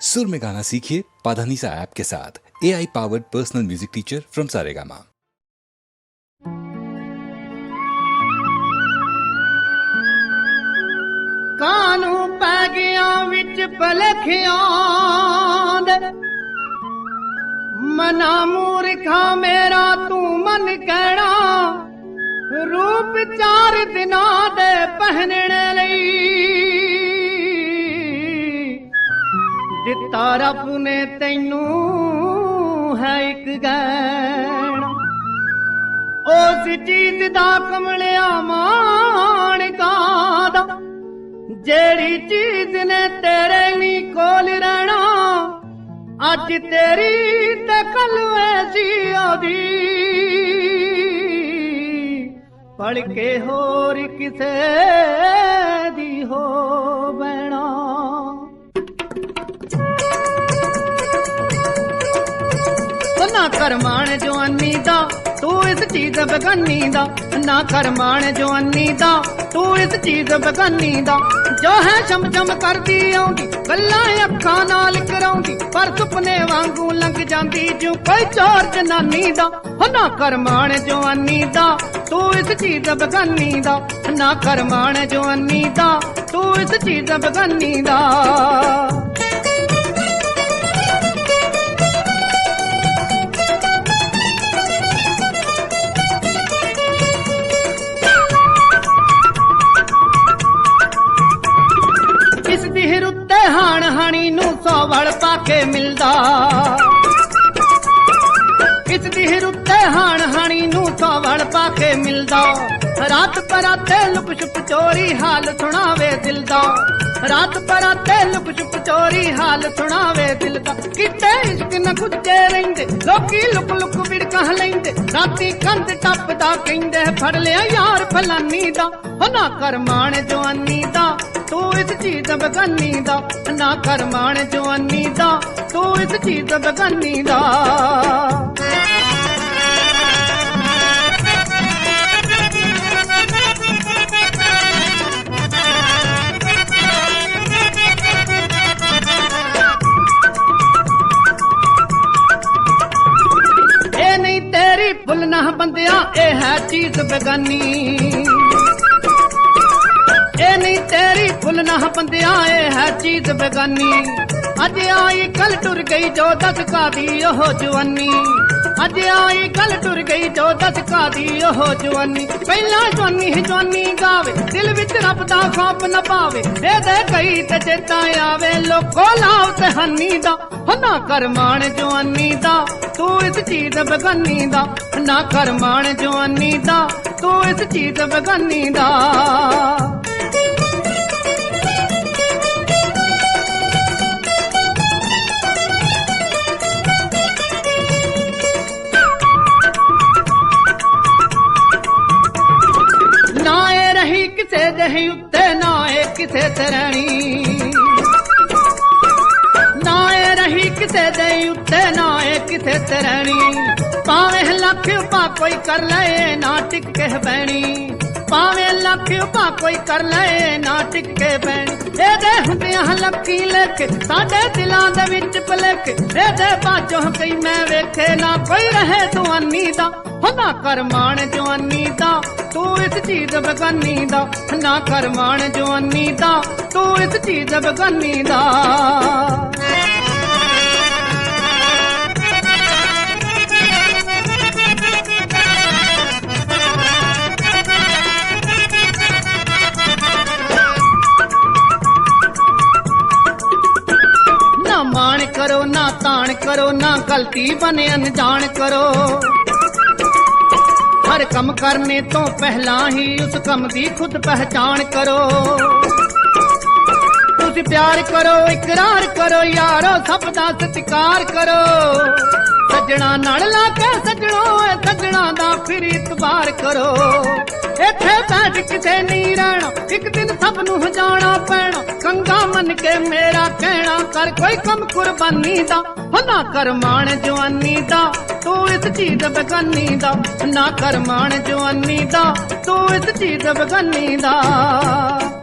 सुर में गाना सीखिए पाधानीसा ऐप के साथ A I powered personal music teacher from Saregama ਕਾਨੂੰ ਪੈ ਗਿਆ ਵਿੱਚ ਭਲਖਿਆਂ ਦੇ ਮਨਾ ਮੂਰਖਾ ਮੇਰਾ ਤੂੰ ਮਨ ਕਹਿਣਾ ਰੂਪ ਚਾਰ ਦਿਨਾਂ ਦੇ ਪਹਿਨਣ ਲਈ ਦਿੱਤਾ ਰੱਬ ਨੇ ਤੈਨੂੰ ਹੈ ਇੱਕ ਗਹਿਣਾ ਉਸ ਚੀਜ਼ ਦਾ ਕਮਲਿਆ ਮਾਣ ਕਾਦਾ ਜਿਹੜੀ ਚੀਜ਼ ਨੇ ਤੇਰੇ ਨੀ ਕੋਲ ਰਹਿਣਾ, ਅੱਜ ਤੇਰੀ ਤੇ ਕੱਲ ਐਸੀ ਉਹਦੀ ਪੜ ਕੇ ਹੋਰ ਕਿਸੇ ਚੀਜ਼ ਬਗਾਨੀ ਦਾ, ਨਾ ਕਰਮਾਣ ਜਵਾਨੀ ਦਾ, ਤੂੰ ਇਸ ਚੀਜ਼ ਬਗਾਨੀ ਦਾ। ਜੋ ਹੈ ਛਮ ਛਮ ਕਰਦੀ ਆਉਂਦੀ, ਗੱਲਾਂ ਅੱਖਾਂ ਨਾਲ ਕਰਾਉਂਦੀ, ਪਰ ਸੁਪਨੇ ਵਾਂਗੂ ਲੰਘ ਜਾਂਦੀ ਜੂ ਕੋਈ ਚੋਰ ਜਨਾਨੀ ਦਾ ਹੋ ਨਾ ਕਰਮਾਣ ਜਵਾਨੀ ਦਾ। ਤੂੰ ਇਸ ਚੀਜ਼ ਬਗਾਨੀ ਦਾ, ਨਾ ਕਰਮਾਣ ਜਵਾਨੀ ਦਾ, ਤੂੰ ਇਸ ਚੀਜ਼ ਬਗਾਨੀ ਦਾ। ਇਸ ਦੀ ਰੁੱਤੇ ਹਾਣ ਹਾਣੀ ਨੂੰ ਸੌ ਪਾ ਕੇ ਮਿਲਦਾ? ਇਸ ਦੀ ਰੁੱਤੇ ਹਾਣ ਹਾਣੀ ਨੂੰ ਸੌ ਪਾ ਕੇ ਮਿਲਦਾ? ਰਾਤ ਪਰਾਤੇ ਲੁਕ ਛੁਪ ਚੋਰੀ ਹਾਲ ਸੁਣਾਵੇ ਦਿਲ ਦਾ। ਰਾਤ ਪਰਾਤੇ ਲੁਕ ਛੁਪ ਚੋਰੀ ਹਾਲ ਸੁਣਾਵੇ ਦਿਲ ਦਾ। ਕਿਤੇ ਇਸ਼ਕ ਨਾ ਗੁੱਜੇ ਰਹਿੰਦੇ, ਲੋਕੀ ਲੁਕ ਲੁਕ ਵਿੜਕਾ ਲੈਂਦੇ। ਰਾਤੀ ਕੰਧ ਟੱਪਦਾ ਕਹਿੰਦੇ, ਫੜ ਲਿਆ ਯਾਰ ਫਲਾਨੀ ਦਾ। ਹੋ ਨਾ ਜਵਾਨੀ ਦਾ ਤੂੰ ਇਸ ਚੀਜ਼ ਬਗਾਨੀ ਦਾ, ਨਾ ਕਰਮਾਣ ਜਵਾਨੀ ਦਾ, ਤੂੰ ਇਸ ਚੀਜ਼ ਬਗਾਨੀ ਦਾ। ਇਹ ਨਹੀਂ ਤੇਰੀ ਭੁੱਲ ਨਾ ਬੰਦਿਆ, ਇਹ ਹੈ ਚੀਜ਼ ਬਗਾਨੀ। ਤੇਰੀ ਨਾ ਬੰਦਿਆ ਇਹ ਹੈ ਚੀਜ਼ ਬਗਾਨੀ। ਅੱਜ ਆਈ ਕੱਲ ਟੁਰ ਗਈ ਜੋ ਦਸ ਕਾਦੀ ਉਹ ਜਵਾਨੀ। ਅੱਜ ਆਈ ਕੱਲ ਟੁਰ ਗਈ ਜੋ ਦਸ ਕਾਦੀ ਉਹ ਜਵਾਨੀ। ਪਹਿਲਾਂ ਜਵਾਨੀ ਹੀ ਜਵਾਨੀ ਗਾਵੇ, ਦਿਲ ਵਿੱਚ ਰੱਬ ਦਾ ਖੌਫ ਨਾ ਪਾਵੇ। ਇਹਦੇ ਕਈ ਤੇ ਚੇਤਾ ਆਵੇ, ਲੋਕੋ ਲਾਉ ਤੇ ਹੰਨੀ ਦਾ। ਹੋ ਨਾ ਜਵਾਨੀ ਦਾ, ਤੂੰ ਇਸ ਚੀਜ਼ ਬਗਾਨੀ ਦਾ। ਨਾ ਕਰਮਾਣ ਜਵਾਨੀ ਦਾ, ਤੂੰ ਇਸ ਚੀਜ਼ ਬਗਾਨੀ ਦਾ। ਕਿਸੇ ਉੱਤੇ, ਨਾ ਇਹ ਕਿਸੇ ਤੇ ਨਾ ਇਹ ਰਹੀ ਕਿਸੇ ਦੇ ਉੱਤੇ, ਨਾ ਇਹ ਕਿਸੇ ਤੇ ਰਹਿਣੀ ਲੱਖ ਪਾ ਕੋਈ ਕਰ ਲਏ, ਨਾ ਟਿਕ ਕੇ ਬੈਣੀ ਭਾਵੇਂ ਲੱਖ ਪਾ ਕੋਈ ਕਰ ਲਏ, ਨਾ ਟਿਕ ਕੇ ਬੈਣੀ ਇਹਦੇ ਹੁੰਦਿਆਂ ਲੱਕੀ ਲੇਖ, ਸਾਡੇ ਦਿਲਾਂ ਦੇ ਵਿੱਚ ਭਲੇਖ। ਇਹਦੇ ਬਾਝੋਂ ਕਈ ਮੈਂ ਵੇਖੇ ਨਾ, ਕੋਈ ਰਹੇ ਸੁਆਨੀ ਦਾ। ਹੋ ਨਾ ਕਰਮਾਣ ਜਵਾਨੀ ਦਾ। ਤੂੰ ਇਸ ਚੀਜ਼ ਬਗਾਨੀ ਦਾ, ਨਾ ਕਰਮਾਣ ਜਵਾਨੀ ਦਾ, ਤੂੰ ਇਸ ਚੀਜ਼ ਬਗਾਨੀ ਦਾ। ਨਾ ਮਾਣ ਕਰੋ, ਨਾ ਤਾਣ ਕਰੋ, ਨਾ ਗਲਤੀ ਬਣੇ ਅਣਜਾਣ ਕਰੋ। ਹਰ ਕੰਮ ਕਰਨੇ ਤੋਂ ਪਹਿਲਾਂ ਹੀ ਉਸ ਕੰਮ ਦੀ ਖੁਦ ਪਹਿਚਾਣ ਕਰੋ। ਤੁਸੀਂ ਪਿਆਰ ਕਰੋ, ਇਕਰਾਰ ਕਰੋ, ਯਾਰੋ, ਸਭ ਦਾ ਸਤਿਕਾਰ ਕਰੋ। ਸੱਜਣਾ ਨਾਲ ਲਾ ਕੇ ਸੱਜਣੋ ਏ ਸੱਜਣਾ ਦਾ ਫਿਰ ਇਤਬਾਰ ਕਰੋ। ਇੱਥੇ ਬੈਠ ਕਿਤੇ ਨਹੀਂ ਰਹਿਣਾ, ਇੱਕ ਦਿਨ ਸਭ ਨੂੰ ਜਾਣਾ ਪੈਣਾ। ਕੰਗਾ ਮੰਨ ਕੇ ਮੇਰਾ ਕਹਿਣਾ ਕਰ ਕੋਈ ਕੰਮ ਕੁਰਬਾਨੀ ਦਾ ਹੋ ਨਾ ਕਰ ਮਾਣ ਜਵਾਨੀ ਦਾ, ਤੂੰ ਇਸ ਚੀਜ਼ ਬਗਾਨੀ ਦਾ, ਨਾ ਕਰ ਮਾਣ ਜਵਾਨੀ ਦਾ, ਤੂੰ ਇਸ ਚੀਜ਼ ਬਗਾਨੀ ਦਾ।